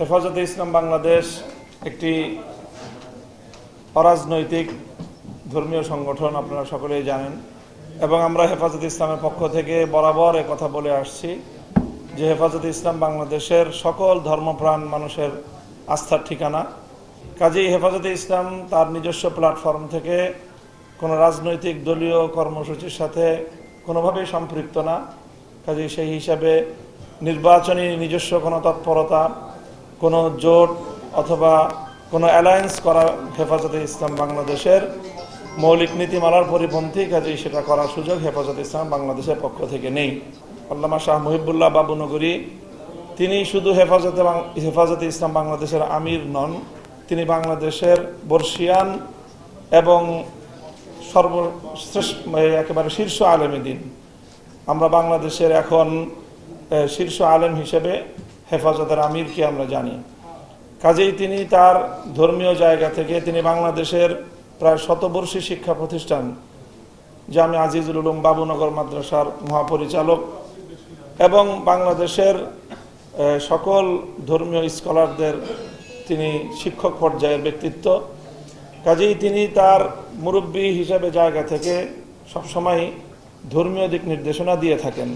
হেফাজতে ইসলাম বাংলাদেশ একটি অরাজনৈতিক ধর্মীয় সংগঠন, আপনারা সকলেই জানেন। এবং আমরা হেফাজতে ইসলামের পক্ষ থেকে বরাবর কথা বলে আসছি যে হেফাজতে ইসলাম বাংলাদেশের সকল ধর্মপ্রাণ মানুষের আস্থার ঠিকানা। কাজেই হেফাজতে ইসলাম তার নিজস্ব প্ল্যাটফর্ম থেকে কোনো রাজনৈতিক দলীয় কর্মসূচির সাথে কোনোভাবেই সম্পৃক্ত না। কাজেই সেই হিসাবে নির্বাচনী নিজস্ব কোনো তৎপরতা কোনো জোট অথবা কোনো অ্যালায়েন্স করা হেফাজতে ইসলাম বাংলাদেশের মৌলিক নীতিমালার পরিপন্থী, কাজেই সেটা করার সুযোগ হেফাজতে ইসলাম বাংলাদেশের পক্ষ থেকে নেই। আল্লামা শাহ মুহিবুল্লাহ বাবুনগরী, তিনি শুধু হেফাজতে হেফাজতে ইসলাম বাংলাদেশের আমির নন, তিনি বাংলাদেশের বর্ষিয়ান এবং সর্বশ্রেষ্ঠ একেবারে শীর্ষ আলেমী দিন। আমরা বাংলাদেশের এখন শীর্ষ আলেম হিসেবে হেফাজতের আমিরকে আমরা জানি। কাজেই তিনি তার ধর্মীয় জায়গা থেকে তিনি বাংলাদেশের প্রায় শতবর্ষী শিক্ষা প্রতিষ্ঠান, জামি আজিজুল উলুম বাবুনগর মাদ্রাসার মহাপরিচালক এবং বাংলাদেশের সকল ধর্মীয় স্কলারদের তিনি শিক্ষক পর্যায়ের ব্যক্তিত্ব। কাজেই তিনি তার মুরব্বী হিসেবে জায়গা থেকে সবসময় ধর্মীয় দিক নির্দেশনা দিয়ে থাকেন।